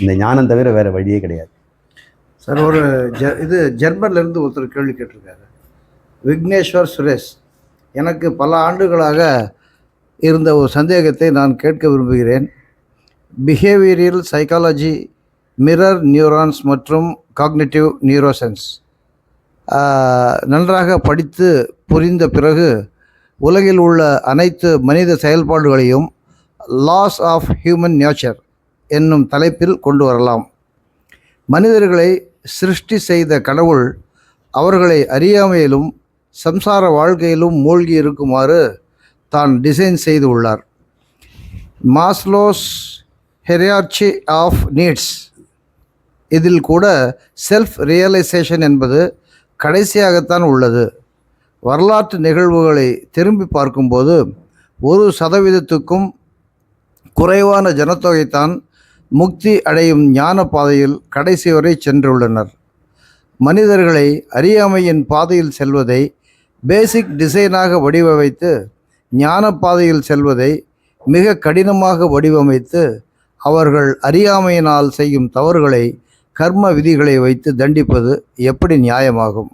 இந்த ஞானம் தவிர வேறு வழியே கிடையாது. சார் ஒரு ஜ இது ஜெர்மன்லேருந்து ஒருத்தர் கேள்வி கேட்டிருக்காரு. விக்னேஸ்வர் சுரேஷ் எனக்கு பல ஆண்டுகளாக இருந்த ஒரு சந்தேகத்தை நான் கேட்க விரும்புகிறேன். பிஹேவியரியல் சைக்காலஜி மிரர் நியூரான்ஸ் மற்றும் காக்னிட்டிவ் நியூரோசன்ஸ் நன்றாக படித்து புரிந்த பிறகு உலகில் உள்ள அனைத்து மனித செயல்பாடுகளையும் லாஸ் ஆஃப் ஹியூமன் நேச்சர் என்னும் தலைப்பில் கொண்டு வரலாம். மனிதர்களை சிருஷ்டி செய்த கடவுள் அவர்களை அறியாமையிலும் சம்சார வாழ்க்கையிலும் மூழ்கி இருக்குமாறு தான் டிசைன் செய்து உள்ளார். Maslow's hierarchy of needs. இதில் கூட செல்ஃப் ரியலைசேஷன் என்பது கடைசியாகத்தான் உள்ளது. வரலாற்று நிகழ்வுகளை திரும்பி பார்க்கும்போது ஒரு சதவீதத்துக்கும் குறைவான ஜனத்தொகைத்தான் முக்தி அடையும் ஞான பாதையில் கடைசி வரை சென்றுள்ளனர். மனிதர்களை அறியாமையின் பாதையில் செல்வதை பேசிக் டிசைனாக வடிவமைத்து ஞான பாதையில் செல்வதை மிக கடினமாக வடிவமைத்து அவர்கள் அறியாமையினால் செய்யும் தவறுகளை கர்ம விதிகளை வைத்து தண்டிப்பது எப்படி நியாயமாகும்?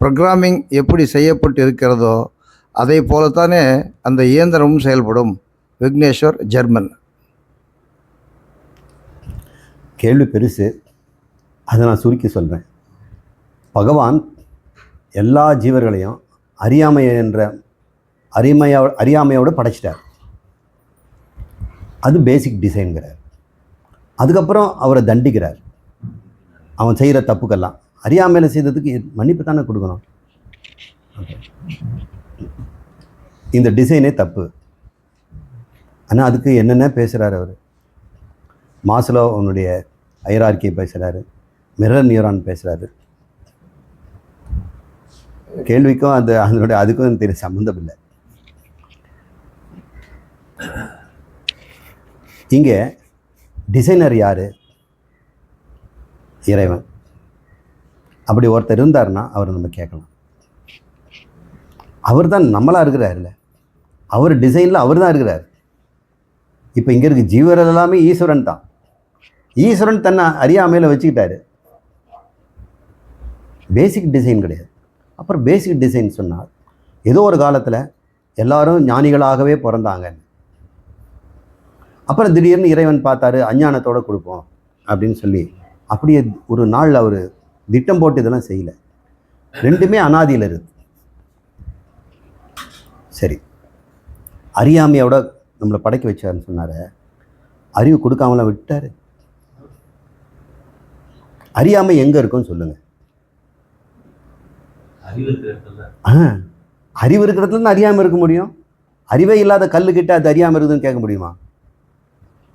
ப்ரோக்ராமிங் எப்படி செய்யப்பட்டு இருக்கிறதோ அதை போலத்தானே அந்த இயந்திரமும் செயல்படும். விக்னேஸ்வர் ஜெர்மன். கேள்வி பெருசு. அதை நான் சுருக்கி சொல்கிறேன் பகவான் எல்லா ஜீவர்களையும் அறியாமை என்ற அறிமையோ அறியாமையோடு படைச்சிட்டார். அது பேசிக் டிசைன்கிறார் அதுக்கப்புறம் அவரை தண்டிக்கிறார். அவன் செய்கிற தப்புக்கெல்லாம். அறியாமையில் செய்ததுக்கு மன்னிப்பு தானே கொடுக்கணும். இந்த டிசைனே தப்பு. ஆனால் அதுக்கு என்னென்ன பேசுகிறார் அவர்? மாசிலோ அவனுடைய ஐரார்கியை பேசுகிறாரு மிரர் நியூரான் பேசுகிறாரு கேள்விக்கும் அந்த அதனுடைய அதுக்கும் தெரிய சம்மந்தம் இல்லை. இங்கே டிசைனர் யார்? இறைவன். அப்படி ஒருத்தர் இருந்தாருன்னா அவரை நம்ம கேட்கலாம். அவர் தான் நம்மளாக இருக்கிறாருல்ல. அவர் டிசைனில் அவர் தான் இருக்கிறார். இப்போ இங்கே இருக்க ஜீவர் எல்லாமே ஈஸ்வரன் தான். ஈஸ்வரன் தன்னை அறியாமையில் வச்சுக்கிட்டாரு. பேசிக் டிசைன் கிடையாது. அப்புறம் பேசிக் டிசைன் சொன்னார் ஏதோ ஒரு காலத்தில் எல்லாரும் ஞானிகளாகவே பிறந்தாங்க அப்புறம் திடீர்னு இறைவன் பார்த்தாரு அஞ்ஞானத்தோடு கொடுப்போம் அப்படின்னு சொல்லி அப்படியே ஒரு நாள் அவர் திட்டம் போட்டு இதெல்லாம் செய்யல. ரெண்டுமே அனாதியில் இருக்கு. சரி. அறியாமையோட நம்மளை படைக்க வச்சாருன்னு சொன்னார். அறிவு கொடுக்காமலாம் விட்டார் அறியாமை எங்கே இருக்குன்னு சொல்லுங்கள் ஆ அறிவு இருக்கிறதுல அறியாமல் இருக்க முடியும். அறிவே இல்லாத கல்லுக்கிட்ட அது அறியாமல் இருக்குதுன்னு கேட்க முடியுமா?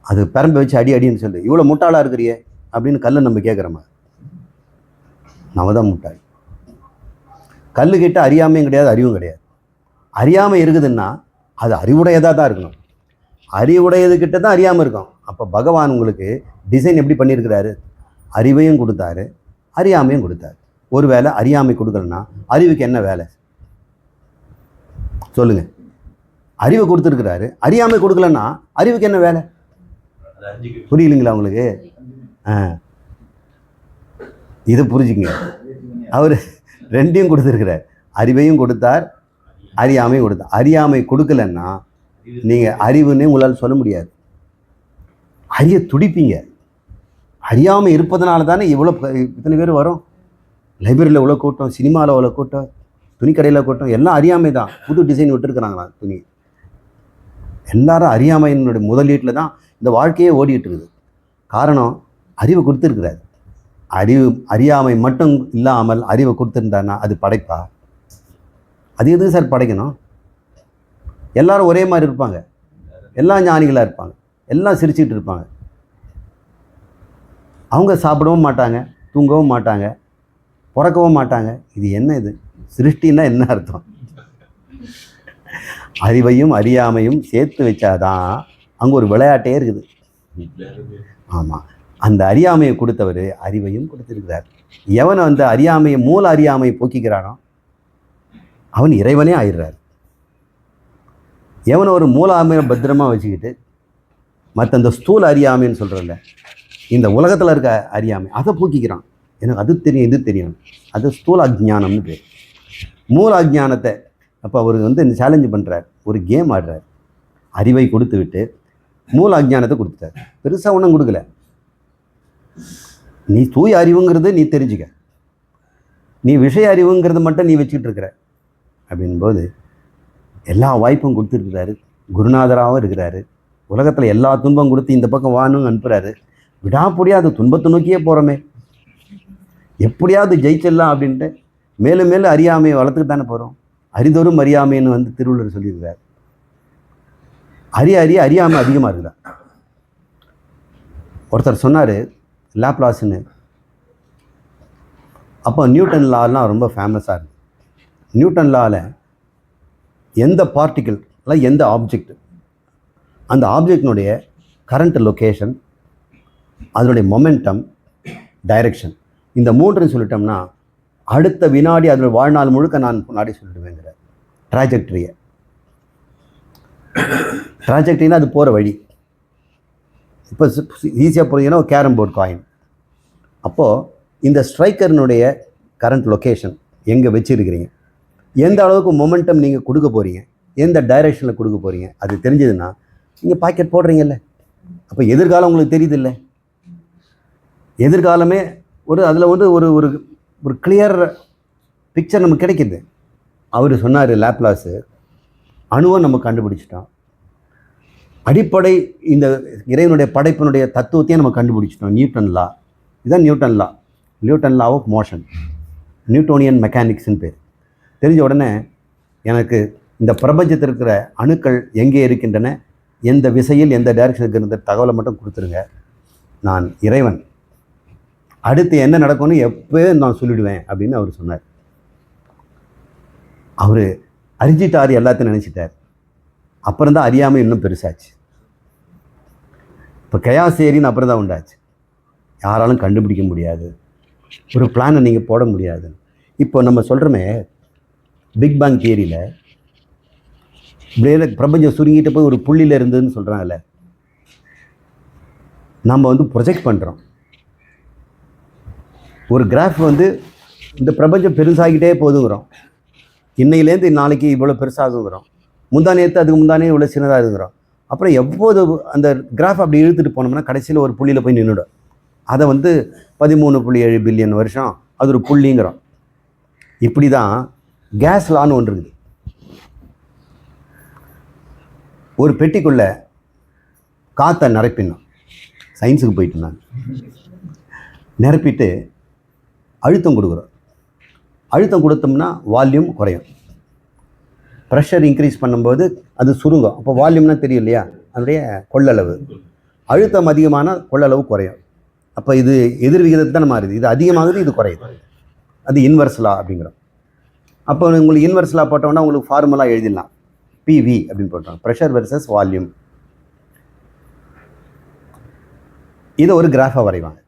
அது பெரம்பை வச்சு அடி அடின்னு சொல்லு. இவ்வளோ முட்டாளாக இருக்கிறியே அப்படின்னு கல்லை நம்ம கேட்குறோமா? நம்ம தான் முட்டாள் கல்லுக்கிட்ட அறியாமையும் கிடையாது அறிவும் கிடையாது. அறியாமை இருக்குதுன்னா அது அறிவுடையதாக தான் இருக்கணும். அறிவுடையதுக்கிட்ட தான் அறியாமல் இருக்கும். அப்போ பகவான் உங்களுக்கு டிசைன் எப்படி பண்ணியிருக்கிறாரு? அறிவையும் கொடுத்தாரு அறியாமையும் கொடுத்தாரு. ஒருவேளை அறியாமை கொடுக்கலன்னா அறிவுக்கு என்ன வேலை? சொல்லுங்க. அறிவை கொடுத்துருக்கிறாரு அறியாமை கொடுக்கலன்னா அறிவுக்கு என்ன வேலை? புரியலைங்களா உங்களுக்கு? ஆ. இதை புரிஞ்சுக்கங்க. அவர் ரெண்டையும் கொடுத்துருக்கிறார். அறிவையும் கொடுத்தார் அறியாமையும் கொடுத்தார். அறியாமை கொடுக்கலன்னா நீங்கள் அறிவுன்னே உங்களால் சொல்ல முடியாது. அறிய துடிப்பீங்க. அறியாமை இருப்பதனால தானே இவ்வளோ இத்தனை பேர் வரும்? லைப்ரரியில் இவ்வளோ கூட்டம் சினிமாவில் இவ்வளோ கூட்டம் துணிக்கடையில் கூட்டம் எல்லாம் அறியாமை தான். புது டிசைன் விட்டுருக்குறாங்களா துணி? எல்லாரும் அறியாமையினுடைய முதலீட்டில் தான் இந்த வாழ்க்கையே ஓடிட்டு இருக்குது. காரணம் அறிவை கொடுத்துருக்கிறார். அறிவு அறியாமை மட்டும் இல்லாமல் அறிவை கொடுத்துருந்தான்னா அது படைப்பா? அது எதுக்கு சார் படைக்கணும்? எல்லாரும் ஒரே மாதிரி இருப்பாங்க. எல்லாம் ஞானிகளாக இருப்பாங்க. எல்லாம் சிரிச்சுக்கிட்டு இருப்பாங்க. அவங்க சாப்பிடவும் மாட்டாங்க தூங்கவும் மாட்டாங்க பிறக்கவும் மாட்டாங்க. இது என்ன இது? சிருஷ்டின்னா என்ன அர்த்தம்? அறிவையும் அறியாமையும் சேர்த்து வச்சாதான் அங்கே ஒரு விளையாட்டே இருக்குது. ஆமாம் அந்த அறியாமையை கொடுத்தவர் அறிவையும் கொடுத்திருக்கிறார். எவன் அந்த அறியாமையை மூல அறியாமையை போக்கிக்கிறானோ அவன் இறைவனே ஆயிடுறார். எவனை ஒரு மூலாமையை பத்திரமாக பத்திரமா வச்சுக்கிட்டு மற்ற அந்த ஸ்தூல் அறியாமைன்னு சொல்கிறல்ல இந்த உலகத்தில் இருக்க அறியாமை அதை போக்கிக்கிறான். எனக்கு அது தெரியும் இது தெரியும். அது ஸ்தூல அஜ்ஞானம்னு பேர். மூல அஜ்ஞானத்தை அப்போ அவர் வந்து இந்த சேலஞ்சு பண்ணுறார் ஒரு கேம் ஆடுறார். அறிவை கொடுத்து விட்டு மூல அஜ்ஞானத்தை கொடுத்துட்டார். பெருசாக ஒன்றும் கொடுக்கல. நீ தூய் அறிவுங்கிறது நீ தெரிஞ்சுக்க. நீ விஷய அறிவுங்கிறது மட்டும் நீ வச்சுக்கிட்டு இருக்கிற. அப்படின்போது எல்லா வாய்ப்பும் கொடுத்துருக்கிறாரு. குருநாதராகவும் இருக்கிறாரு. உலகத்தில் எல்லா துன்பம் கொடுத்து இந்த பக்கம் வானும் அனுப்புகிறாரு விடாப்படியாக அது துன்பத்தை நோக்கியே போகிறோமே எப்படியாவது ஜெயிச்சிடலாம் அப்படின்ட்டு மேலும் மேலும் அறியாமையை வளர்த்துக்கிட்டு தானே போகிறோம் அறிதோறும் அறியாமைன்னு வந்து திருவள்ளுவர் சொல்லியிருக்கார் அறிய அறிய அறியாமை அதிகமாக இருக்குதா ஒருத்தர் சொன்னார் லாப்லாஸ்ன்னு. அப்போ நியூட்டன் லாலாம் ரொம்ப ஃபேமஸாக இருக்கு நியூட்டன் லாவில் எந்த பார்ட்டிக்கிள் எந்த ஆப்ஜெக்ட் அந்த ஆப்ஜெக்டினுடைய கரண்ட் லொக்கேஷன் அதனுடைய மொமெண்டம் டைரக்ஷன் இந்த மூன்றுன்னு சொல்லிட்டோம்னா அடுத்த வினாடி அதனுடைய வாழ்நாள் முழுக்க நான் முன்னாடி சொல்லிடுவேங்கிற ட்ராஜெக்டரியை ட்ராஜெக்டரினா அது போகிற வழி. இப்போ ஈஸியாக புரிஞ்சுன்னா ஒரு கேரம் போர்டு காயின் அப்போது இந்த ஸ்ட்ரைக்கர்னுடைய கரண்ட் லொக்கேஷன் எங்கே வச்சுருக்கிறீங்க? எந்த அளவுக்கு மொமெண்டம் நீங்கள் கொடுக்க போகிறீங்க எந்த டைரெக்ஷனில் கொடுக்க போகிறீங்க அது தெரிஞ்சதுன்னா நீங்கள் பாக்கெட் போடுறீங்கல்ல. அப்போ எதிர்காலம் உங்களுக்கு தெரியுதில்ல. எதிர்காலமே ஒரு அதில் வந்து ஒரு ஒரு ஒரு கிளியர் பிக்சர் நமக்கு கிடைக்கிது. அவர் சொன்னார் லேப்லாஸு அணுவை நம்ம கண்டுபிடிச்சிட்டோம். அடிப்படை இந்த இறைவனுடைய படைப்பினுடைய தத்துவத்தையும் நம்ம கண்டுபிடிச்சிட்டோம். Newton law. இதுதான் Newton law. Newton law of motion. Newtonian மெக்கானிக்ஸ்னு பேர். தெரிஞ்ச உடனே எனக்கு இந்த பிரபஞ்சத்தில் இருக்கிற அணுக்கள் எங்கே இருக்கின்றன? எந்த விசையில் எந்த டைரக்ஷன் இருக்கிற தகவலை மட்டும் கொடுத்துருங்க. நான் இறைவன். அடுத்து என்ன நடக்கும்னு எப்போ நான் சொல்லிடுவேன் அப்படின்னு அவர் சொன்னார். அவர் அறிஞ்சிட்டார் எல்லாத்தையும் நினச்சிட்டார். அப்புறம் தான் அறியாமல் இன்னும் பெருசாச்சு. இப்போ கயாசேரின்னு அப்புறம் தான் உண்டாச்சு. யாராலும் கண்டுபிடிக்க முடியாது. ஒரு பிளானை நீங்கள் போட முடியாது. இப்போ நம்ம சொல்கிறோமே பிக் பேங் தியரியில் இப்படியே பிரபஞ்சம் சுருங்கிட்டு போய் ஒரு புள்ளியில் இருந்ததுன்னு சொல்கிறாங்கல்ல நம்ம வந்து ப்ரொஜெக்ட் பண்ணுறோம் ஒரு கிராஃப் வந்து இந்த பிரபஞ்சம் பெருசாகிட்டே போகுதுங்கிறோம். இன்னையிலேருந்து நாளைக்கு இவ்வளோ பெருசாகுங்கிறோம் முந்தா நேற்று அதுக்கு முந்தானே இவ்வளோ சின்னதாக இருக்கிறோம் அப்புறம் எப்போது அந்த கிராஃப் அப்படி இழுத்துட்டு போனோம்னா கடைசியில் ஒரு புள்ளியில் போய் நின்றுடும் அதை வந்து பதிமூணு புள்ளி ஏழு பில்லியன் வருஷம் அது ஒரு புள்ளிங்கிறோம். இப்படி தான் கேஸ் லான்னு ஒன்று இருக்குது. ஒரு பெட்டிக்குள்ளே காற்றை நிரப்பினோம் சயின்ஸுக்கு போயிட்டு நான் நிரப்பிட்டு அழுத்தம் கொடுக்குறோம் அழுத்தம் கொடுத்தோம்னா வால்யூம் குறையும். ப்ரெஷர் இன்க்ரீஸ் பண்ணும்போது அது சுருங்கும். அப்போ வால்யூம்னா தெரியும் இல்லையா? அதனுடைய கொள்ளளவு. அழுத்தம் அதிகமான கொள்ளளவு குறையும். அப்போ இது எதிர் விகிதத்தை தான் மாறுது. இது அதிகமாகுது இது குறையுது. அது இன்வர்ஸ்லா அப்படிங்கிறோம். அப்போ உங்களுக்கு இன்வர்ஸ்லா போட்டோம்னா உங்களுக்கு ஃபார்முலா எழுதிடலாம். பிவி அப்படின்னு போட்டோம். ப்ரெஷர் வெர்சஸ் வால்யூம் இதை ஒரு கிராஃபாக வரைவாங்க.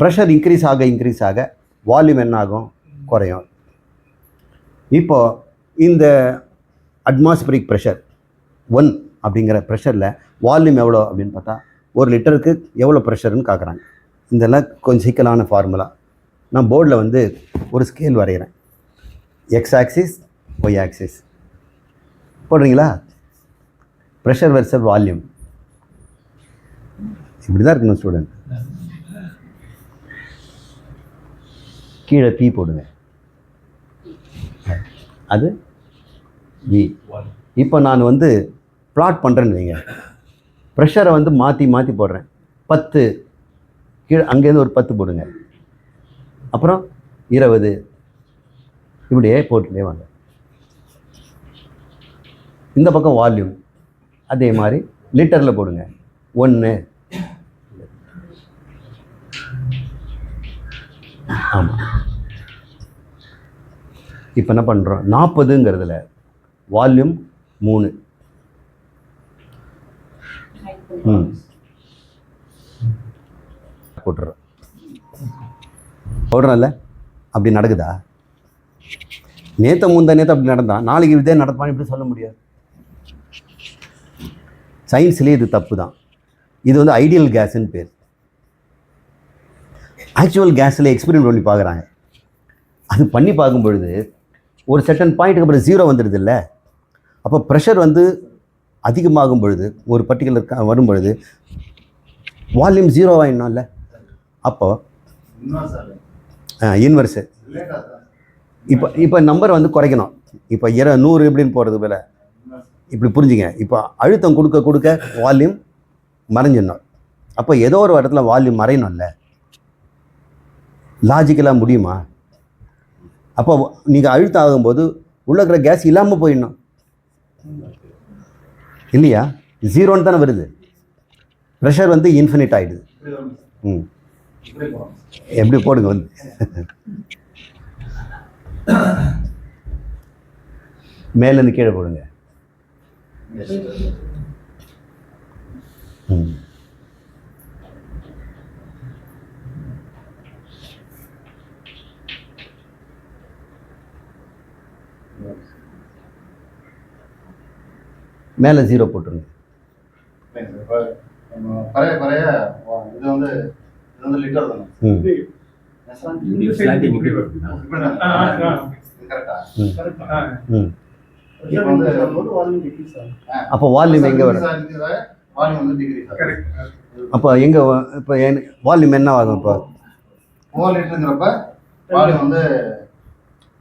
ப்ரெஷர் இன்க்ரீஸ் ஆக இன்க்ரீஸ் ஆக வால்யூம் என்ன ஆகும் குறையும். இப்போது இந்த அட்மாஸ்பரிக் ப்ரெஷர் ஒன் அப்படிங்கிற ப்ரெஷரில் வால்யூம் எவ்வளோ அப்படின்னு பார்த்தா ஒரு லிட்டருக்கு எவ்வளோ ப்ரெஷர்னு கேட்குறாங்க இதெல்லாம் கொஞ்சம் சிக்கலான ஃபார்முலா நான் போர்டில் வந்து ஒரு ஸ்கேல் வரைகிறேன். எக்ஸ் ஆக்சிஸ் ஒய் ஆக்சிஸ் போடுறீங்களா? ப்ரெஷர் வெர்சல் வால்யூம் இப்படி தான் இருக்கணும் ஸ்டூடெண்ட் கீழே பி போடுங்க. அது வி. இப்போ நான் வந்து பிளாட் பண்ணுறேன்னு வைங்க. ப்ரெஷரை வந்து மாற்றி மாற்றி போடுறேன். பத்து. கீழே அங்கேருந்து ஒரு பத்து போடுங்க. அப்புறம் இருபது. இப்படியே போட்டுட்டே வாங்க. இந்த பக்கம் வால்யூம் அதே மாதிரி லிட்டரில் போடுங்க. ஒன்று ஆமாம் இப்போ என்ன பண்ணுறோம் நாற்பதுங்கிறதுல வால்யூம் மூணு. ம். போட்டுறோம். போடுறோம்ல? அப்படி நடக்குதா? நேற்று முந்தா நேற்று அப்படி நடந்தான் நாளைக்கு இதே நடப்பான்னு இப்படி சொல்ல முடியாது? சயின்ஸ்லேயே இது தப்பு தான் இது வந்து ஐடியல் கேஸுன்னு பேர். ஆக்சுவல் கேஸில் எக்ஸ்பெரிமெண்ட் பண்ணி பார்க்குறாங்க. அது பண்ணி பார்க்கும் பொழுது ஒரு செட்டன் பாயிண்ட்டுக்கு அப்புறம் ஜீரோ வந்துடுது இல்லை அப்போ ப்ரெஷர் வந்து அதிகமாகும் பொழுது ஒரு பர்டிகுலர் வரும் பொழுது வால்யூம் ஜீரோ ஆகிடணும்ல அப்போ இன்வெர்ஸு இப்போ இப்போ நம்பர் வந்து குறைக்கணும். இப்போ இர நூறு எப்படின்னு போகிறது போல. இப்படி புரிஞ்சுங்க. இப்போ அழுத்தம் கொடுக்க கொடுக்க வால்யூம் மறைஞ்சிடணும். அப்போ ஏதோ ஒரு இடத்துல வால்யூம் மறையணும்ல? லாஜிக்கலாக முடியுமா? அப்போ நீங்கள் அழுத்தம் ஆகும்போது உள்ளே இருக்கிற கேஸ் இல்லாமல் போயிடணும். இல்லையா? ஜீரோன்னு தானே வருது. ப்ரெஷர் வந்து இன்ஃபினிட் ஆகிடுது ம். எப்படி போடுங்க வந்து. மேலேருந்து கீழே போடுங்க. ம் மேலே ஜீரோ போட்டுருங்க இப்போ நம்ம பழைய பழைய வா- இது வந்து இது வந்து லிட்டர் தானே ம் இது ஸ்லாண்டிங் இப்படி வருது. இப்படிதான். ஆ, ஆ, ஆ. இது கரெக்டா ம் ம். இப்போ வந்து அப்போ வால்யூம் எங்கே வரும்? வால்யூம் வந்து டிகிரி சார் Correct. அப்போ எங்கே இப்போ வால்யூம் என்ன ஆகும் இப்போ? ஃபோர் லிட்டருங்கிறப்ப வால்யூம் வந்து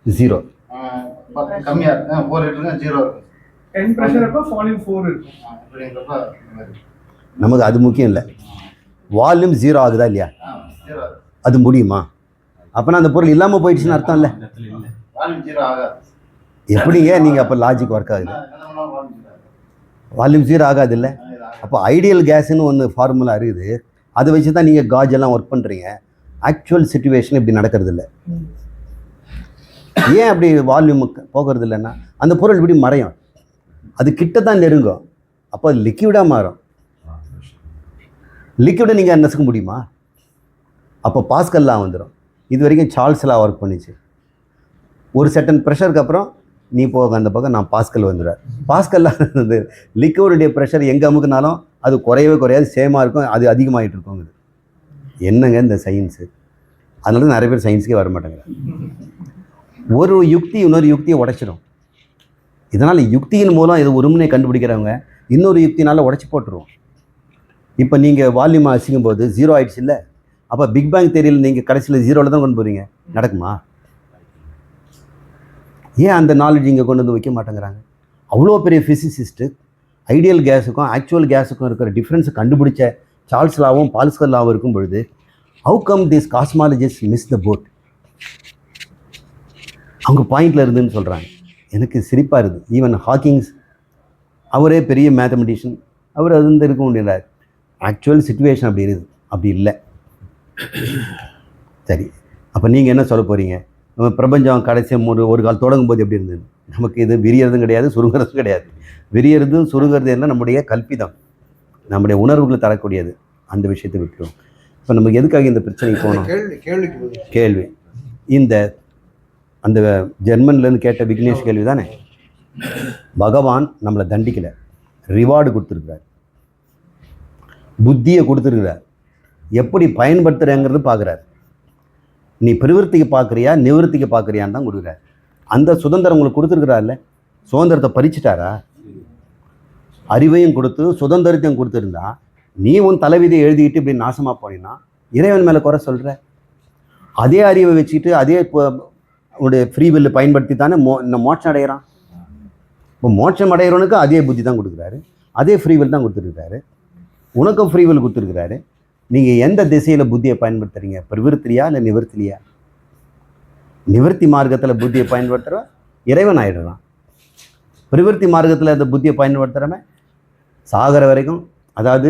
ஜீரோ ஆ, பத்து கம்மியா இருக்கு. ஃபோர் லிட்டருங்க ஜீரோ இருக்கு. Ten pressure அப்ப volume four இருக்கும். நமக்கு அது முக்கியம் இல்லை. வால்யூம் ஜீரோ ஆகுதா இல்லையா? ஆ, ஜீரோ அது முடியுமா? அப்போனா அந்த பொருள் இல்லாமல் போயிடுச்சுன்னு அர்த்தம் இல்லை. வால்யூம் எப்படிங்க நீங்கள் அப்போ லாஜிக் ஒர்க் ஆகுது? வால்யூம் ஜீரோ ஆகாது. வால்யூம் இல்லை. அப்போ ஐடியல் கேஸ்னு ஒன்று ஃபார்முலா இருக்குது. அதை வச்சு தான் நீங்கள் காஜ் எல்லாம் ஒர்க் பண்ணுறீங்க ஆக்சுவல் சுச்சுவேஷன் இப்படி நடக்கிறது இல்லை. ஏன் அப்படி வால்யூம் போகிறது இல்லைன்னா அந்த பொருள் இப்படி மறையும். அது கிட்ட தான் நெருங்கும். அப்போ லிக்விடாக மாறும். லிக்விடை நீங்கள் நசுக்க முடியுமா? அப்போ பாஸ்கல்லாம் வந்துடும் இது வரைக்கும் சார்ல்ஸ்லாம் ஒர்க் பண்ணிச்சு. ஒரு செட்டன் ப்ரெஷருக்கு அப்புறம் நீ போக அந்த பக்கம் நான் பாஸ்கல் வந்துடுவேன் பாஸ்கல்லாம் இருந்தது லிக்விடுடைய ப்ரெஷர் எங்கே அமுக்குனாலும் அது குறையவே குறையாது சேமாக இருக்கும் அது அதிகமாகிட்டு இருக்குங்குது என்னங்க இந்த சயின்ஸு அதனால தான் நிறைய பேர் சயின்ஸுக்கே வர மாட்டேங்கிறாங்க. ஒரு யுக்தி இன்னொரு யுக்தியை உடைச்சிடும் இதனால் யுக்தியின் மூலம் இது ஒருமுனை கண்டுபிடிக்கிறவங்க இன்னொரு யுக்தினால் உடச்சி போட்டுருவோம். இப்போ நீங்கள் வால்யூம் அசிங்கும் போது ஜீரோ ஆயிடுச்சு இல்லை அப்போ பிக் பேங் தெரியல நீங்கள் கடைசியில் ஜீரோவில் தான் கொண்டு போகிறீங்க நடக்குமா? ஏன் அந்த நாலேஜ் இங்கே கொண்டு வந்து வைக்க மாட்டேங்கிறாங்க? அவ்வளோ பெரிய ஃபிசிசிஸ்ட்டு ஐடியல் கேஸுக்கும் ஆக்சுவல் கேஸுக்கும் இருக்கிற டிஃப்ரென்ஸை கண்டுபிடிச்ச சார்ல்ஸ் லாவும் பால்ஸ்கர் லாவும் இருக்கும் பொழுது how come this cosmologist miss the boat அவங்க பாயிண்டில் இருந்துன்னு சொல்கிறாங்க எனக்கு சிரிப்பாக இருக்குது. ஈவன் ஹாக்கிங்ஸ் அவரே பெரிய மேத்தமெட்டிஷியன் அவர் அது வந்து இருக்க முடியல. ஆக்சுவல் சுச்சுவேஷன் அப்படி இருக்குது. அப்படி இல்லை. சரி. அப்போ நீங்கள் என்ன சொல்ல போகிறீங்க நம்ம பிரபஞ்சம் கடைசி ஒரு ஒரு கால் தொடங்கும் போது எப்படி இருந்தது? நமக்கு இது விரியறதும் கிடையாது சுருங்கிறதும் கிடையாது. விரியறதும் சுருங்கிறது என்ன? நம்முடைய கல்பிதம். நம்முடைய உணர்வுகளை தரக்கூடியது. அந்த விஷயத்தை விட்டுரும். இப்போ நமக்கு எதுக்காக இந்த பிரச்சனைக்கு போகணும். கேள்வி. இந்த அந்த ஜெர்மன்லேருந்து கேட்ட விக்னேஷ் கேள்வி தானே பகவான் நம்மளை தண்டிக்கலை. ரிவார்டு கொடுத்துருக்குறார். புத்தியை கொடுத்துருக்குறார். எப்படி பயன்படுத்துகிறேங்கிறது பார்க்குறாரு. நீ பிரவிற்த்திக்கு பார்க்குறியா நிவர்த்திக்கு பார்க்குறியான்னு தான் கொடுக்குறார். அந்த சுதந்திரம் உங்களுக்கு கொடுத்துருக்குறாருல்ல சுதந்திரத்தை பறிச்சிட்டாரா? அறிவையும் கொடுத்து சுதந்திரத்தையும் கொடுத்துருந்தா நீ உன் தலைவிதியை எழுதிக்கிட்டு இப்படி நாசமாக போனீங்கன்னா இறைவன் மேலே குறை சொல்கிற அதே அறிவை வச்சுக்கிட்டு அதே உடைய ஃப்ரீ வில்லு பயன்படுத்தி தானே மோ இன்னும் மோட்சம் அடைகிறான் இப்போ மோட்சம் அடைகிறவனுக்கு அதே புத்தி தான் கொடுக்குறாரு. அதே ஃப்ரீ வில் தான் கொடுத்துருக்காரு உனக்கும் ஃப்ரீ வில் கொடுத்துருக்குறாரு. நீங்கள் எந்த திசையில் புத்தியை பயன்படுத்துறீங்க? பிரவிருத்திலியா இல்லை நிவர்த்திலியா? நிவர்த்தி மார்க்கத்தில் புத்தியை பயன்படுத்துகிற இறைவன் ஆயிடுறான். பிரவிருத்தி மார்க்கத்தில் அந்த புத்தியை பயன்படுத்துகிறவன் சாகிற வரைக்கும் அதாவது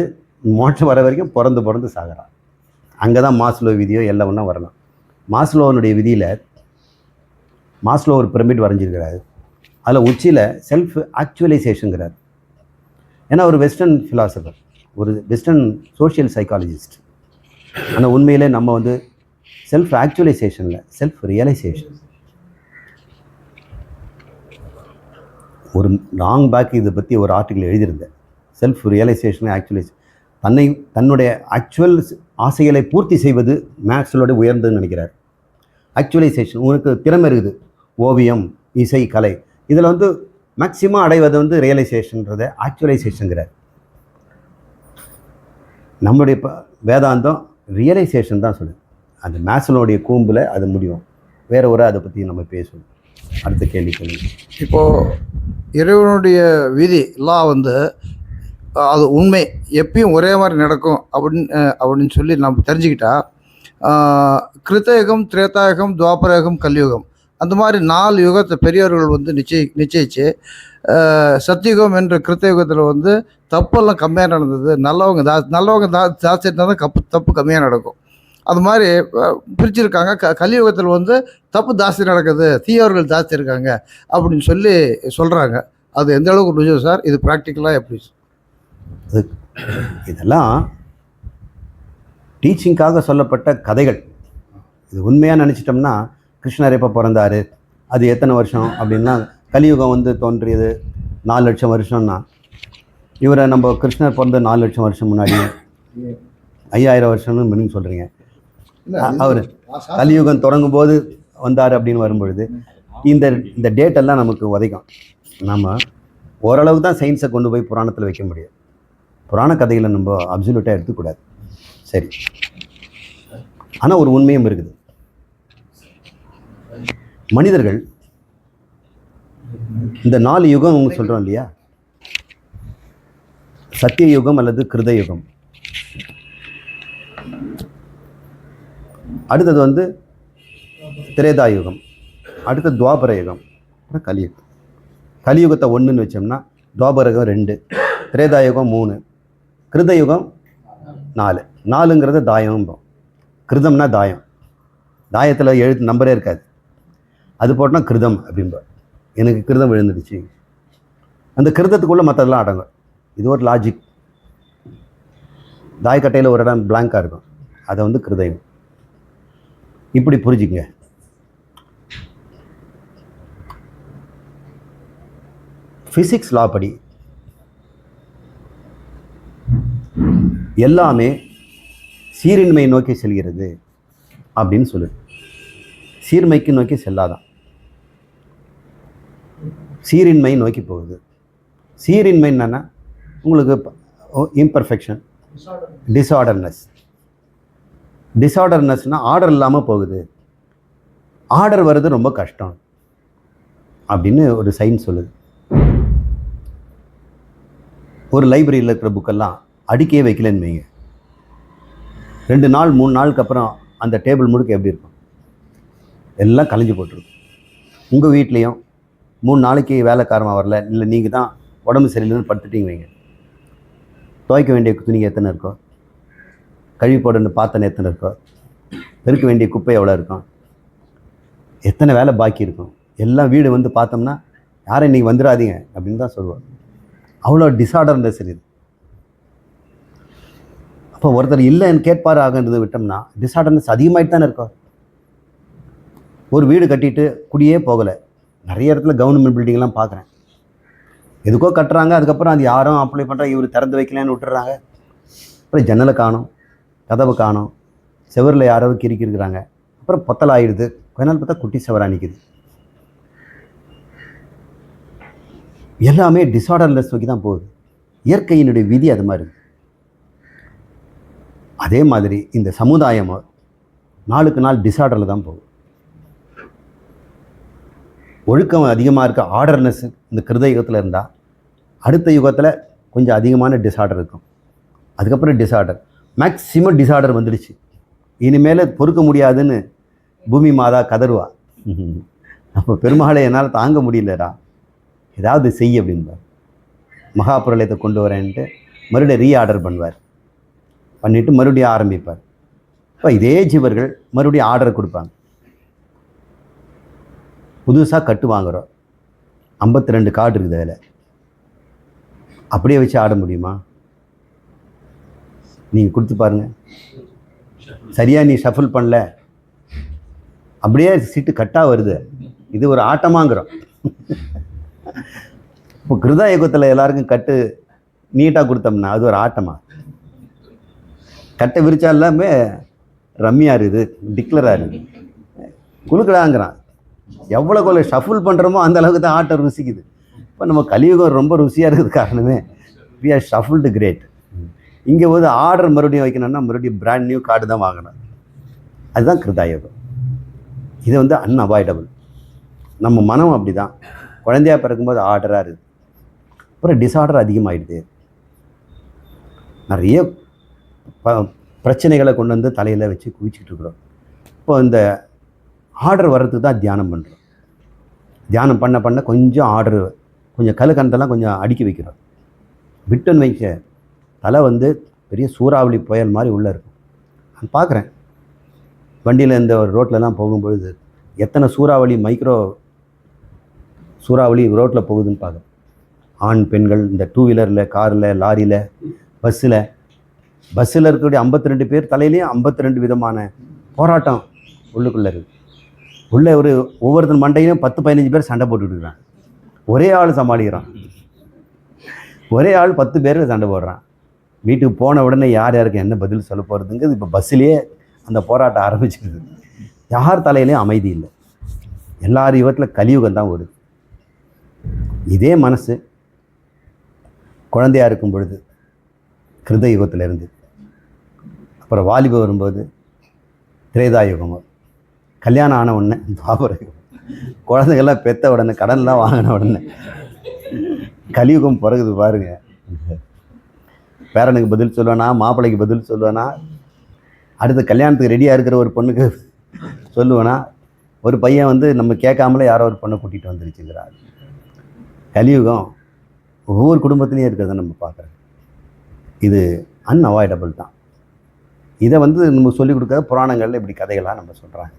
மோட்சம் வர வரைக்கும் பிறந்து பிறந்து சாகிறான். அங்கே தான் மாஸ்லோ விதியோ எல்லாம் ஒன்றா வரலாம். மாஸ்லோவனுடைய விதியில் மாஸ்லோ ஒரு பிரமிட் வரைஞ்சிருக்கிறாரு. அதில் உச்சியில் செல்ஃப் ஆக்சுவலைசேஷனுங்கிறார் ஏன்னா ஒரு வெஸ்டர்ன் ஃபிலாசபர் ஒரு வெஸ்டர்ன் சோஷியல் சைக்காலஜிஸ்ட் ஆனால் உண்மையிலே நம்ம வந்து செல்ஃப் ஆக்சுவலைசேஷனில் செல்ஃப் ரியலைசேஷன் ஒரு லாங் பேக் இதை பற்றி ஒரு ஆர்டிக்கல் எழுதியிருந்தேன். செல்ஃப் ரியலைசேஷன் ஆக்சுவலைஸ் தன்னை தன்னுடைய ஆக்சுவல் ஆசைகளை பூர்த்தி செய்வது மேக்ஸலோட உயர்ந்ததுன்னு நினைக்கிறார். ஆக்சுவலைசேஷன் உனக்கு திறமை இருக்குது. ஓவியம் இசை கலை. இதில் வந்து மேக்சிமம் அடைவது வந்து ரியலைசேஷன்றதை ஆக்சுவலைசேஷனுங்கிறார் நம்முடைய ப வேதாந்தம் ரியலைசேஷன் தான் சொல்லுது. அந்த மேசனுடைய கூம்பில் அது முடியும். வேற ஒரு அதை பற்றி நம்ம பேசுவோம். அடுத்த கேள்வி கேளுங்க இப்போது இறைவனுடைய விதி லா வந்து அது உண்மை எப்பயும் ஒரே மாதிரி நடக்கும் அப்படின்னு அப்படின்னு சொல்லி நம்ம தெரிஞ்சுக்கிட்டா அஹ், கிருத்தயுகம் திரேதாயுகம் துவாபரயுகம் கலியுகம் அந்த மாதிரி நாலு யுகத்தை பெரியவர்கள் வந்து நிச்சய நிச்சயிச்சு சத்தியுகம் என்ற கிருத்தயுகத்தில் வந்து தப்பெல்லாம் கம்மியாக நடந்தது. நல்லவங்க தா நல்லவங்க தா ஜாஸ்தி இருந்தால் தான் கப்பு தப்பு கம்மியாக நடக்கும். அது மாதிரி பிரிச்சிருக்காங்க. க கலியுகத்தில் வந்து தப்பு ஜாஸ்தி நடக்குது தீயவர்கள் ஜாஸ்தி இருக்காங்க அப்படின்னு சொல்லி சொல்கிறாங்க அது எந்த அளவுக்கு நிஜம் சார் இது ப்ராக்டிக்கலாக எப்படி இதெல்லாம் டீச்சிங்காக சொல்லப்பட்ட கதைகள். இது உண்மையாக நினச்சிட்டோம்னா கிருஷ்ணர் எப்போ பிறந்தாரு? அது எத்தனை வருஷம் அப்படின்னா கலியுகம் வந்து தோன்றியது நாலு லட்சம் வருஷம்னா. இவரை நம்ம கிருஷ்ணர் பிறந்த நாலு லட்சம் வருஷம் முன்னாடி. ஐயாயிரம் வருஷம்னு மீனிங் சொல்கிறீங்க அவர் கலியுகம் தொடங்கும் போது வந்தார் அப்படின்னு வரும்பொழுது இந்த இந்த டேட் எல்லாம் நமக்கு உதைக்கும். நம்ம ஓரளவு தான் சயின்ஸை கொண்டு போய் புராணத்தில் வைக்க முடியும். புராண கதைகளை நம்ம அப்சல்யூட்டாக எடுத்துக்கூடாது. சரி. ஆனால் ஒரு உண்மையும் இருக்குது. மனிதர்கள் இந்த நாலு யுகம் சொல்கிறோம் இல்லையா? சத்திய யுகம் அல்லது கிருத யுகம். அடுத்தது வந்து திரேதா யுகம். அடுத்தது துவாபர யுகம். அப்புறம் கலியுகம். கலியுகத்தை ஒன்றுன்னு வச்சோம்னா துவாபரகம் ரெண்டு திரேதா யுகம் மூணு கிருத யுகம் நாலு. நாலுங்கிறது தாயம்போம் கிருதம்னா தாயம். தாயத்தில் எழுத்து நம்பரே இருக்காது. அது போட்டால் கிருதம் அப்படின்பா. எனக்கு கிருதம் விழுந்துடுச்சு. அந்த கிருதத்துக்குள்ளே மற்றதெல்லாம் அடங்கும். இது ஒரு லாஜிக் தாய்க்கட்டையில் ஒரு இடம் பிளாங்காக இருக்கும். அதை வந்து கிருதயம். இப்படி புரிஞ்சுங்க ஃபிசிக்ஸ் லா படி எல்லாமே சீரின்மையை நோக்கி செல்கிறது அப்படின்னு சொல்லு. சீர்மைக்கு நோக்கி செல்லாதான். சீரின்மை நோக்கி போகுது. சீரின்மை என்னென்னா உங்களுக்கு இம்பர்ஃபெக்ஷன் டிஸார்டர்னஸ் டிஸார்டர்னஸ்னால் ஆர்டர் இல்லாமல் போகுது. ஆர்டர் வர்றது ரொம்ப கஷ்டம். அப்படின்னு ஒரு சைன் சொல்லுது. ஒரு லைப்ரரியில் இருக்கிற புக்கெல்லாம் அடுக்கியே வைக்கலன்னு வைங்க. ரெண்டு நாள் மூணு நாளுக்கு அப்புறம் அந்த டேபிள் முழுக்க எப்படி இருக்கும்? எல்லாம் கலைஞ்சு போட்டிருக்கும் உங்கள் வீட்லேயும் மூணு நாளைக்கு வேலைக்காரமாக வரல. இல்லை நீங்கள் தான் உடம்பு சரியில்லைன்னு படுத்துட்டீங்க வைங்க. துவைக்க வேண்டிய துணிங்க எத்தனை இருக்கோ? கழுவி போடணும் பாத்திரம் எத்தனை இருக்கோ? பெருக்க வேண்டிய குப்பை எவ்வளோ இருக்கும்? எத்தனை வேலை பாக்கி இருக்கும்? எல்லாம் வீடு வந்து பார்த்தோம்னா யாரும் இன்றைக்கி வந்துடாதீங்க அப்படின்னு தான் சொல்லுவார் அவ்வளோ டிஸார்டர்னஸ் இருக்குது அப்போ ஒருத்தர் இல்லைன்னு கேட்பார் ஆகுன்றது விட்டோம்னா டிசார்டர்னஸ் அதிகமாகிட்டு தானே இருக்கும் ஒரு வீடு கட்டிட்டு குடியே போகலை. நிறைய இடத்துல கவர்மெண்ட் பில்டிங்லாம் பார்க்குறேன். எதுக்கோ கட்டுறாங்க அதுக்கப்புறம் அது யாரும் அப்ளை பண்ணுறாங்க இவர் திறந்து வைக்கலன்னு விட்டுறாங்க அப்புறம் ஜன்னலை காணும் கதவை காணும் செவரில் யாராவது கிரிக்கிருக்கிறாங்க அப்புறம் பொத்தல் ஆயிடுது. கொஞ்ச நாள் பார்த்தா குட்டி செவராக நிற்குது எல்லாமே டிஸார்டர்லெஸ் நோக்கி தான் போகுது. இயற்கையினுடைய விதி அது மாதிரி. அதே மாதிரி இந்த சமுதாயம் நாளுக்கு நாள் டிஸார்டரில் தான் போகுது. ஒழுக்கம் அதிகமாக இருக்க ஆர்டர்னஸ் இந்த கிருத யுகத்தில் இருந்தால் அடுத்த யுகத்தில் கொஞ்சம் அதிகமான டிஸார்டர் இருக்கும். அதுக்கப்புறம் டிஸார்டர் மேக்ஸிமம் டிஸார்டர் வந்துடுச்சு. இனிமேல் பொறுக்க முடியாதுன்னு பூமி மாதா கதறுவா. அப்போ பெருமாளை என்னால் தாங்க முடியலடா. ஏதாவது செய் அப்படின்பார் மகாபுரலயத்தை கொண்டு வரேன்ட்டு மறுபடியும் ரீஆர்டர் பண்ணுவார். பண்ணிவிட்டு மறுபடியும் ஆரம்பிப்பார். இப்போ இதே ஜீவர்கள் மறுபடியும் ஆர்டர் கொடுப்பாங்க. புதுசாக கட்டு வாங்குகிறோம் ஐம்பத்தி ரெண்டு கார்டு இருக்குது அதில். அப்படியே வச்சு ஆட முடியுமா? நீங்கள் கொடுத்து பாருங்க. சரியாக நீ ஷஃபிள் பண்ணல? அப்படியே சீட்டு கட்டாக வருது. இது ஒரு ஆட்டமாங்கிறோம். இப்போ கிருதா இயக்கத்தில் எல்லாருக்கும் கட்டு நீட்டாக கொடுத்தோம்னா அது ஒரு ஆட்டமா? கட்டை விரிச்சா எல்லாமே ரம்மியாக இருக்குது டிக்ளராக இருக்குது. குழுக்கடாங்கிறான் எவ்வளோ கொள்ள ஷஃபுல் பண்ணுறோமோ அந்த அளவுக்கு தான் ஆட்டை ருசிக்குது. இப்போ நம்ம கலியுகம் ரொம்ப ருசியாக இருக்கிறது காரணமே வி ஆர் ஷஃபுல்டு கிரேட் இங்கே வந்து ஆர்டர் மறுபடியும் வைக்கணும்னா மறுபடியும் பிராண்ட் நியூ கார்டு தான் வாங்கணும். அதுதான் கிருதாயோகம். இது வந்து அன்அவாய்டபுள் நம்ம மனம் அப்படி தான் குழந்தையா பிறக்கும்போது ஆர்டராக இருக்குது அப்புறம் டிஸார்டர் அதிகமாகிடுது நிறைய ப பிரச்சனைகளை கொண்டு வந்து தலையில் வச்சு குவிச்சிக்கிட்டு இருக்கிறோம். இப்போ இந்த ஆர்டர் வர்றதுக்கு தான் தியானம் பண்ணுறோம் தியானம் பண்ண பண்ண கொஞ்சம் ஆர்டர் கொஞ்சம் கழுக்கண்டெல்லாம் கொஞ்சம் அடுக்கி வைக்கிறோம். விட்டுன்னு வைக்க தலை வந்து பெரிய சூறாவளி புயல் மாதிரி உள்ளே இருக்கும். நான் பார்க்குறேன். வண்டியில் இந்த ரோட்லலாம் போகும்பொழுது எத்தனை சூறாவளி மைக்ரோ சூறாவளி ரோட்டில் போகுதுன்னு பார்க்குறேன். ஆண் பெண்கள் இந்த டூ வீலரில் காரில் லாரியில் பஸ்ஸில். பஸ்ஸில் இருக்கக்கூடிய 52 ரெண்டு பேர் தலையிலையும் 52 ரெண்டு விதமான போராட்டம் உள்ளுக்குள்ளே இருக்குது உள்ளே ஒரு ஒவ்வொருத்தன் மண்டையிலும் பத்து பதினஞ்சு பேர் சண்டை போட்டுட்டு ஒரே ஆள் சமாளிக்கிறான். ஒரே ஆள் பத்து பேர் சண்டை போடுறான். வீட்டுக்கு போன உடனே யார் யாருக்கு என்ன பதில் சொல்ல போகிறதுங்கிறது இப்போ பஸ்ஸிலேயே அந்த போராட்டம் ஆரம்பிச்சிருது. யார் தலையிலையும் அமைதி இல்லை. எல்லார் யுகத்தில் கலியுகம் தான் வருது இதே மனசு குழந்தையா இருக்கும் பொழுது கிருத யுகத்திலேருந்து அப்புறம் வாலிபம் வரும்போது திரேதா யுகம் வரும். கல்யாணம் ஆன உடனே துவாபர யுகம் குழந்தைகள்லாம் பெத்த உடனே கடன்லாம் வாங்கின உடனே கலியுகம் பிறகுது பாருங்க. பேரனுக்கு பதில் சொல்லுவேனா மாப்பிள்ளைக்கு பதில் சொல்லுவேனா அடுத்த கல்யாணத்துக்கு ரெடியாக இருக்கிற ஒரு பொண்ணுக்கு சொல்லுவேனா ஒரு பையன் வந்து நம்ம கேட்காமலே யாரோ ஒரு பொண்ணை கூட்டிகிட்டு வந்துருச்சுங்கிறார் கலியுகம் ஒவ்வொரு குடும்பத்துலேயும் இருக்கிறத நம்ம பார்க்குறோம். இது அன்அவாய்டபிள் தான். இதை வந்து நம்ம சொல்லிக் கொடுக்காத புராணங்களில் இப்படி கதைகளாக நம்ம சொல்கிறாங்க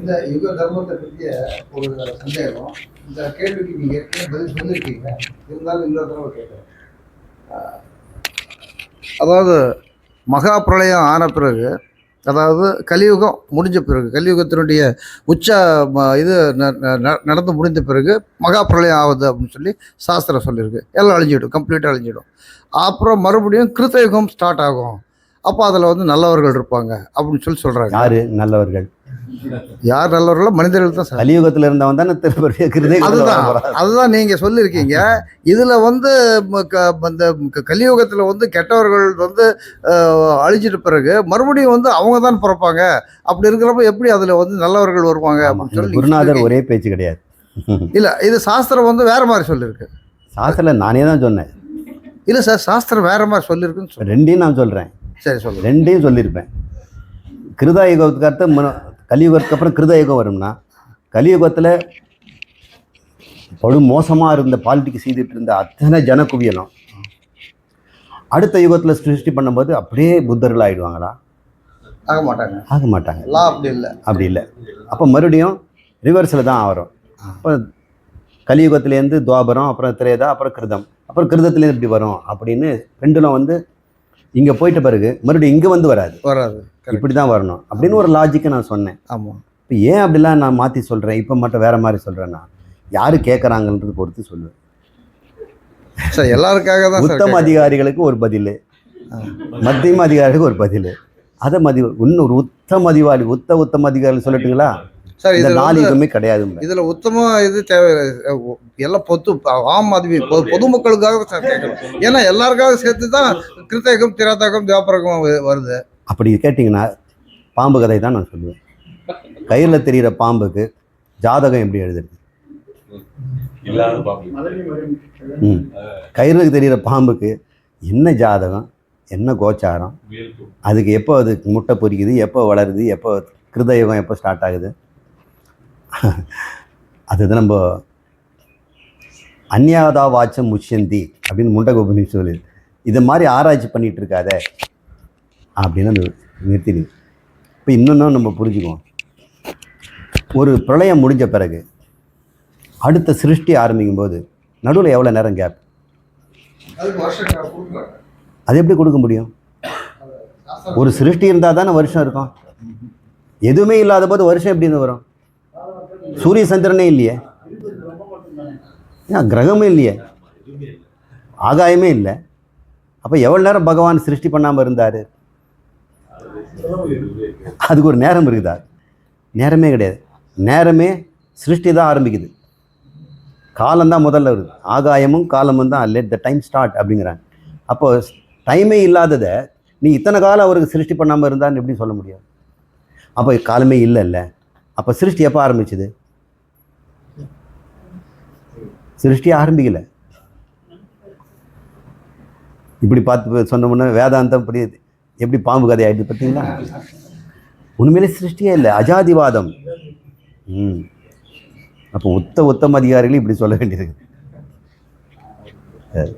இந்த யுக தர்மத்தை பற்றிய ஒரு சந்தேகம். இந்த கேள்விக்கு நீங்கள் ஏற்கனவே பதில் சொல்லியிருக்கீங்க இருந்தாலும் இன்னொரு தடவை கேட்குறேன். அதாவது மகா பிரளயம் ஆன பிறகு அதாவது கலியுகம் முடிஞ்ச பிறகு கலியுகத்தினுடைய உச்ச ம- இது ந- ந- ந- நடந்து முடிந்த பிறகு மகா பிரளயம் ஆகுது அப்படின்னு சொல்லி சாஸ்திரம் சொல்லியிருக்கு. எல்லாம் அழிஞ்சிடும் கம்ப்ளீட்டாக அழிஞ்சிடும். அப்புறம் மறுபடியும் கிருத்தயுகம் ஸ்டார்ட் ஆகும். அப்போ அதில் வந்து நல்லவர்கள் இருப்பாங்க அப்படின்னு சொல்லி சொல்கிறாங்க யார்? நல்லவர்கள். யார் நல்லவர்களோ மனிதர்கள் தான் சார். கலியுகத்தில் இருந்தவன் தானே திருப்பி கிருதை அதுதான் அதுதான் நீங்க சொல்லியிருக்கீங்க. இதுல வந்து இந்த கலியுகத்துல வந்து கெட்டவர்கள் வந்து அழிச்சிட்ட பிறகு மறுபடியும் வந்து அவங்க தான் பிறப்பாங்க. அப்படி இருக்கிறப்ப எப்படி அதுல வந்து நல்லவர்கள் வருவாங்க அப்படின்னு சொல்லி குருநாதர். ஒரே பேச்சு கிடையாது. இல்ல இது சாஸ்திரம் வந்து வேற மாதிரி சொல்லியிருக்கு. சாஸ்திரத்தில் நானே தான் சொன்னேன். இல்ல சார் சாஸ்திரம் வேற மாதிரி சொல்லியிருக்குன்னு சொல்லு ரெண்டையும் நான் சொல்கிறேன் சரி சொல்லுங்க. ரெண்டையும் சொல்லியிருப்பேன். கிருதா யுகத்துக்கு அடுத்து மன கலியுகத்துக்கு அப்புறம் கிருத யுகம் வரும்னா கலியுகத்தில் படு மோசமாக இருந்த பாலிட்டிக்ஸ் செய்துட்டு இருந்த அத்தனை ஜன குவியலும் அடுத்த யுகத்தில் சிருஷ்டி பண்ணும்போது அப்படியே புத்தர்கள் ஆயிடுவாங்களா? ஆக மாட்டாங்க. ஆக மாட்டாங்க. அப்படி இல்லை. அப்படி இல்லை. அப்போ மறுபடியும் ரிவர்ஸில் தான் வரும். அப்போ கலியுகத்துலேருந்து துவாபரம் அப்புறம் திரேதா அப்புறம் கிருதம். அப்புறம் கிருதத்துலேருந்து இப்படி வரும் அப்படின்னு ரெண்டுலும் வந்து இங்கே போயிட்ட பிறகு மறுபடியும் இங்கே வந்து வராது. வராது. இப்படி தான் வரணும் அப்படின்னு ஒரு லாஜிக்கை நான் சொன்னேன். ஆமா. இப்போ ஏன் அப்படிலாம் நான் மாற்றி சொல்கிறேன் இப்போ மட்டும் வேறு மாதிரி சொல்கிறேன்னா யார் கேட்குறாங்கன்றது பொறுத்து சொல்லுவேன். சார் எல்லாருக்காக தான் உத்தம. அதிகாரிகளுக்கு ஒரு பதில். மத்தியம அதிகாரிகளுக்கு ஒரு பதில். அதை மதி இன்னொரு உத்தம அதிகாரி உத்த உத்தம அதிகாரி சொல்லட்டுங்களா? சார் இதுல நாலு கிடையாது இதுல உத்தம இது தேவை எல்லாம் பொது ஆம் ஆத்மி பொ- பொதுமக்களுக்காக சார் கேட்கணும். ஏன்னா எல்லாருக்காக சேர்த்து தான் கிருத்தகம் திராத்தகம் தியாபரகம் வ- வருது. அப்படி கேட்டிங்கன்னா பாம்பு கதை தான் நான் சொல்லுவேன். கையில் தெரிகிற பாம்புக்கு ஜாதகம் எப்படி எழுதுறது? ம். கயிறுக்கு தெரிகிற பாம்புக்கு என்ன ஜாதகம் என்ன கோச்சாரம் அதுக்கு எப்போ அது முட்டை பொரிக்குது எப்போ வளருது எப்போ கிருதயுகம் எப்போ ஸ்டார்ட் ஆகுது? அதுதான் நம்ம அந்யாதா வாச்சம் முஷ்யந்தி அப்படின்னு முண்டகோபனி சொல்லு இது மாதிரி ஆராய்ச்சி பண்ணிகிட்டு இருக்காத அப்படின்னு அந்த நிறுத்திடு. இப்போ இன்னொன்று நம்ம புரிஞ்சுக்குவோம். ஒரு பிரளயம் முடிஞ்ச பிறகு அடுத்த சிருஷ்டி ஆரம்பிக்கும் போது நடுவில் எவ்வளோ நேரம் கேப் அது எப்படி கொடுக்க முடியும்? ஒரு சிருஷ்டி இருந்தால் தானே வருஷம் இருக்கும். எதுவுமே இல்லாத போது வருஷம் எப்படின்னு வரும்? சூரிய சந்திரனே இல்லையே. ஏன் கிரகமே இல்லையே? ஆகாயமே இல்லை. அப்போ எவ்வளோ நேரம் பகவான் சிருஷ்டி பண்ணாமல் இருந்தார்? அதுக்கு ஒரு நேரம் இருக்குதா? நேரமே கிடையாது. நேரமே சிருஷ்டி தான் ஆரம்பிக்குது. காலம்தான் முதல்ல வருது. ஆகாயமும் காலமும் தான் லெட் த டைம் ஸ்டார்ட் அப்படிங்கிறாங்க. அப்போது டைமே இல்லாததை நீ இத்தனை காலம் அவருக்கு சிருஷ்டி பண்ணாமல் இருந்தான்னு எப்படி சொல்ல முடியும்? அப்போ காலமே இல்லைல்ல. அப்போ சிருஷ்டி எப்போ ஆரம்பிச்சுது? சிருஷ்டி ஆரம்பிக்கல. இப்படி பார்த்து சொன்னோம்னா வேதாந்தம் இப்படி எப்படி பாம்பு கதை ஆயிடுது பார்த்தீங்களா? உண்மையிலே சிருஷ்டியே இல்லை அஜாதிவாதம். ம். அப்போ உத்த உத்தம அதிகாரிகள் இப்படி சொல்ல வேண்டியிருக்கு சரி